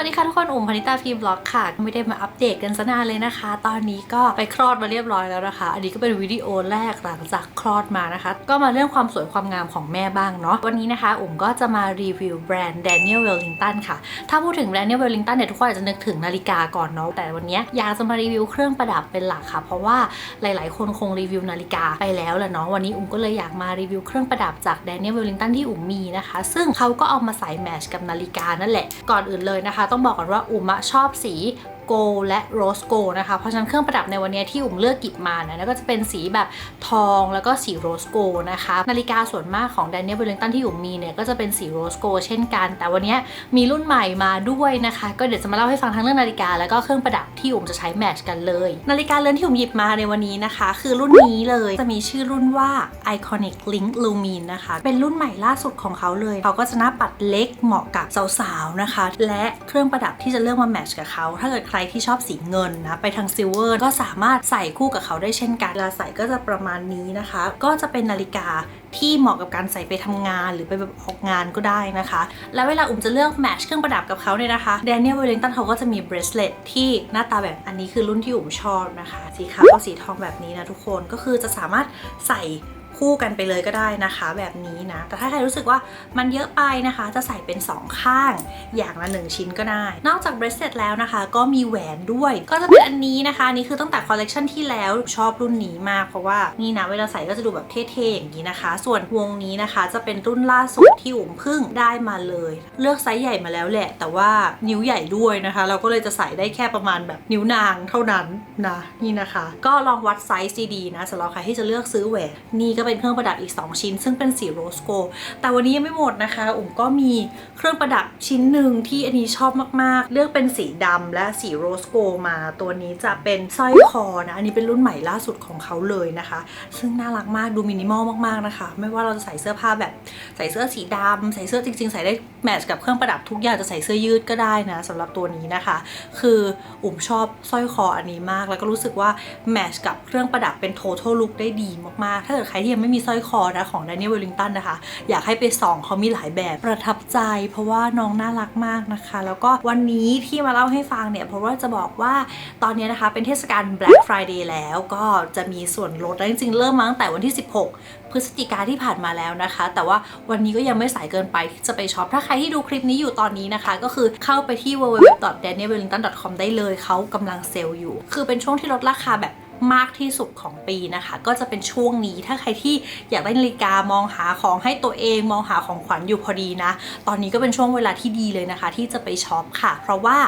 วัสดีค่ะทุกคน อุ่มพนิตาพีบล็อกค่ะ ไม่ได้มาอัปเดตกันซะนานเลยนะคะ ตอนนี้ก็ไปคลอดมาเรียบร้อยแล้วนะคะ อันนี้ก็เป็นวิดีโอแรกหลังจากคลอดมานะคะ ก็มาเรื่องความสวยความงามของแม่บ้างเนาะ วันนี้นะคะ อุ่มก็จะมารีวิวแบรนด์ Daniel Wellington ค่ะ ถ้าพูดถึง Daniel Wellington เนี่ยทุกคนอาจจะนึกถึงนาฬิกาก่อนเนาะ แต่วันนี้อยากจะมารีวิวเครื่องประดับเป็นหลักค่ะ เพราะว่าหลาย ๆ คนคงรีวิวนาฬิกาไปแล้วแหละเนาะ วันนี้อุ่มก็เลยอยากมารีวิวเครื่องประดับจาก Daniel Wellington ที่อุ่มมีนะคะ ซึ่งเขาก็เอามาใส่แมชกับนาฬิกานั่นแหละ ก่อนอื่นเลยนะคะต้องบอกก่อนว่าอุมะชอบสี โกลและโรสโกนะคะ เพราะฉะนั้นเครื่องประดับในวันนี้ที่อุ่มเลือกกิบมาเนี่ยก็จะเป็นสีแบบทองแล้วก็สีโรสโกนะคะ นาฬิกาส่วนมากของ Daniel Wellington ที่อุ่มมีเนี่ยก็จะเป็นสีโรสโกเช่นกัน แต่วันนี้มีรุ่นใหม่มาด้วยนะคะ ก็เดี๋ยวจะมาเล่าให้ฟังทั้งเรื่องนาฬิกาแล้วก็เครื่องประดับที่อุ่มจะใช้แมทช์กันเลย นาฬิกาเรือนที่อุ่มหยิบมาในวันนี้นะคะ คือรุ่นนี้เลยจะมีชื่อรุ่นว่า Iconic Link Lumine นะคะ เป็นรุ่นใหม่ล่าสุดของเขาเลย เขาก็จะหน้าปัดเล็กเหมาะกับสาวๆนะคะ และเครื่องประดับที่จะเลือกมาแมทช์กับเขาถ้าเกิดใครที่ชอบสีเงินนะไปทางซิลเวอร์ก็สามารถใส่คู่กับเขาได้เช่นกันเวลาใส่ก็จะประมาณนี้นะคะ ก็จะเป็นนาฬิกาที่เหมาะกับการใส่ไปทำงานหรือไปแบบออกงานก็ได้นะคะ แล้วเวลาอุ่มจะเลือกแมชเครื่องประดับกับเขาเนี่ยนะคะ Daniel Wellington เขาก็จะมี bracelet ที่หน้าตาแบบอันนี้คือรุ่นที่อุ่มชอบนะคะ สีขาวกับสีทองแบบนี้นะทุกคนก็คือจะสามารถใส่ คู่กันไปเลยก็ได้นะคะ แบบนี้นะ แต่ถ้าใครรู้สึกว่ามันเยอะไปนะคะ จะใส่เป็น 2 ข้าง อย่างละ 1 ชิ้นก็ได้ นอกจาก bracelet แล้วนะคะ ก็มีแหวนด้วย ก็จะเป็นอันนี้นะคะนี่คือตั้งแต่คอลเลกชันที่แล้วชอบรุ่นนี้มากเพราะว่านี่นะเวลาใส่ก็จะดูแบบเท่ๆอย่างนี้นะคะ ส่วนวงนี้นะคะจะเป็นรุ่นล่าสุดที่อุ๋มพึ่งได้มาเลย เลือกไซส์ใหญ่มาแล้วแหละ แต่ว่านิ้วใหญ่ด้วยนะคะ เราก็เลยจะใส่ได้แค่ประมาณแบบนิ้วนางเท่านั้นนะนี่นะคะ ก็ลองวัดไซส์ดีๆนะสำหรับใครที่จะเลือกซื้อแหวนนี่ก็เป็นเครื่องประดับอีก 2 ชิ้น ซึ่งเป็นสีโรสโก แต่วันนี้ยังไม่หมดนะคะอุ๋มก็มีเครื่องประดับชิ้นหนึ่งที่อันนี้ชอบมากๆ เลือกเป็นสีดำและสีโรสโกมา ตัวนี้จะเป็นสร้อยคอนะ อันนี้เป็นรุ่นใหม่ล่าสุดของเขาเลยนะคะ ซึ่งน่ารักมากดูมินิมอลมากๆนะคะ ไม่ว่าเราจะใส่เสื้อผ้าแบบใส่เสื้อสีดำใส่เสื้อจริง ๆ ใส่ได้แมทช์กับเครื่องประดับทุกอย่างจะใส่เสื้อยืดก็ได้นะสำหรับตัวนี้นะคะ คืออุ๋มชอบสร้อยคออันนี้มาก แล้วก็รู้สึกว่าแมทช์กับเครื่องประดับเป็น total look ได้ดีมากๆ ถ้าเกิดใครที่ยังไม่มีสร้อยคอนะของ Daniel Wellington นะคะ อยากให้ไปส่องเขามีหลายแบบประทับใจ เพราะว่าน้องน่ารักมากนะคะ แล้วก็วันนี้ที่มาเล่าให้ฟังเนี่ย เพราะว่าจะบอกว่าตอนนี้นะคะเป็นเทศกาล Black Friday แล้วก็จะมีส่วนลดแล้วจริงๆ เริ่มมาตั้งแต่วันที่ 16 พฤศจิกาที่ผ่านมาแล้วนะคะ แต่ว่าวันนี้ก็ยังไม่สายเกินไปที่จะไปช็อปถ้าใครที่ดูคลิปนี้อยู่ตอนนี้นะคะ ก็คือเข้าไปที่ www.danielwellington.com ได้เลยเขากำลังเซลล์อยู่ คือเป็นช่วงที่ลดราคาแบบ มากที่สุดของปีนะคะ ก็จะเป็นช่วงนี้ถ้าใครที่อยากได้นาฬิกามองหาของให้ตัวเองมองหาของขวัญอยู่พอดีนะ ตอนนี้ก็เป็นช่วงเวลาที่ดีเลยนะคะ ที่จะไปช็อปค่ะ เพราะว่า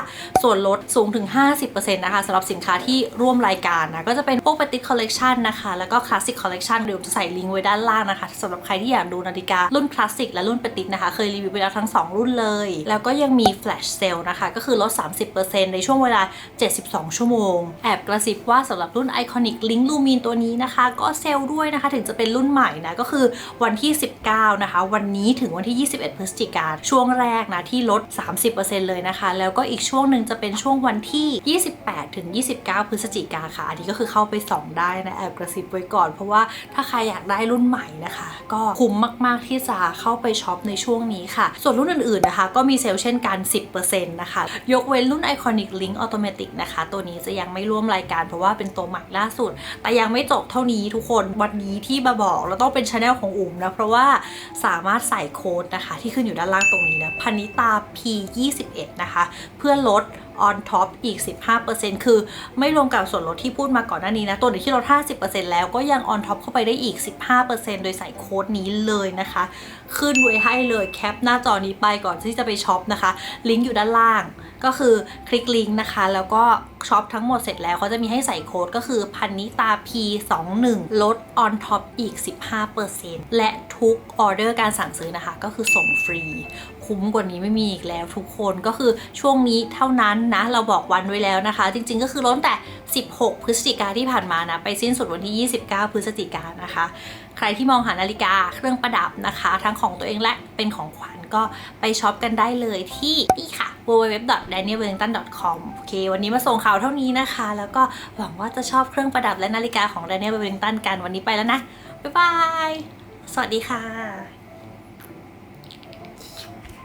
ส่วนลดสูงถึง 50%นะคะสำหรับสินค้าที่ร่วมรายการนะ ก็จะเป็นพวกปฏิคอลเลกชันนะคะ แล้วก็คลาสสิกคอลเลกชันเดี๋ยวจะใส่ลิงก์ไว้ด้านล่างนะคะสำหรับใครที่อยากดูนาฬิการุ่นคลาสสิกและรุ่นปฏินะคะ เคยรีวิวไปแล้วทั้ง 2 รุ่นเลย แล้วก็ยังมีแฟลชเซลนะคะก็คือลด 30%ในช่วงเวลา 72 ชั่วโมงแอบกระซิบว่าสำหรับรุ่น Iconic Link ลูมีนตัวนี้นะคะ ก็เซลล์ด้วยนะคะ ถึงจะเป็นรุ่นใหม่นะ ก็คือวันที่ 19 นะคะ วันนี้ถึงวันที่ 21 พฤศจิกาช่วงแรกนะที่ลด 30%เลยนะคะ แล้วก็อีกช่วงหนึ่งจะเป็นช่วงวันที่ 28 ถึง 29 พฤศจิกาค่ะ อันนี้ก็คือเข้าไปส่องได้นะแอบกระซิบไว้ก่อน เพราะว่าถ้าใครอยากได้รุ่นใหม่นะคะ ก็คุ้มมาก ๆ ที่จะเข้าไปช็อปในช่วงนี้ค่ะ ส่วนรุ่นอื่นๆนะคะ ก็มีเซลล์เช่นกัน 10%นะคะ ยกเว้นรุ่น Iconic Link Automatic นะคะ ตัวนี้จะยังไม่ร่วมรายการเพราะว่าเป็นตัวใหม่ล่าสุด แต่ยังไม่จบเท่านี้ทุกคนวันนี้ที่มาบอกแล้วต้องเป็นช anel ของอุ๋มนะเพราะว่าสามารถใส่โค้ดนะคะที่ขึ้นอยู่ด้านล่างตรงนี้นะพนิตา P 21 นะคะ เพื่อลด on top อีก 15%คือไม่รวมกับส่วนลดที่พูดมาก่อนหน้านี้นะ ตัวไหนที่ลด 50%แล้วก็ยัง on top เข้าไปได้อีก 15%โดยใส่โค้ดนี้เลยนะคะ ขึ้นไว้ให้เลยแคปหน้าจอนี้ไปก่อนที่จะไปช็อปนะคะ ลิงก์อยู่ด้านล่าง ก็คือคลิกลิงก์นะคะ แล้วก็ช็อปทั้งหมดเสร็จแล้วเขาจะมีให้ใส่โค้ดก็คือพันนิตา P21 ลด on top อีก 15%และทุกออเดอร์การสั่งซื้อนะคะ ก็คือส่งฟรี คุ้มกว่านี้ไม่มีอีกแล้วทุกคนก็คือช่วงนี้เท่านั้นนะ เราบอกวันไว้แล้วนะคะ จริงๆ ก็คือล้นแต่ 16 พฤศจิกาที่ผ่านมานะ ไปสิ้นสุดวันที่ 29 พฤศจิกานะคะ ใครที่มองหานาฬิกาเครื่องประดับนะคะ ทั้งของตัวเองและเป็นของขวัญ ก็ไปช็อปกันได้เลยที่นี่ค่ะ www.danielwellington.com โอเค วันนี้มาส่งข่าวเท่านี้นะคะ แล้วก็หวังว่าจะชอบเครื่องประดับและนาฬิกาของ Daniel Wellington กันวันนี้ไปแล้วนะ บ๊ายบาย สวัสดีค่ะ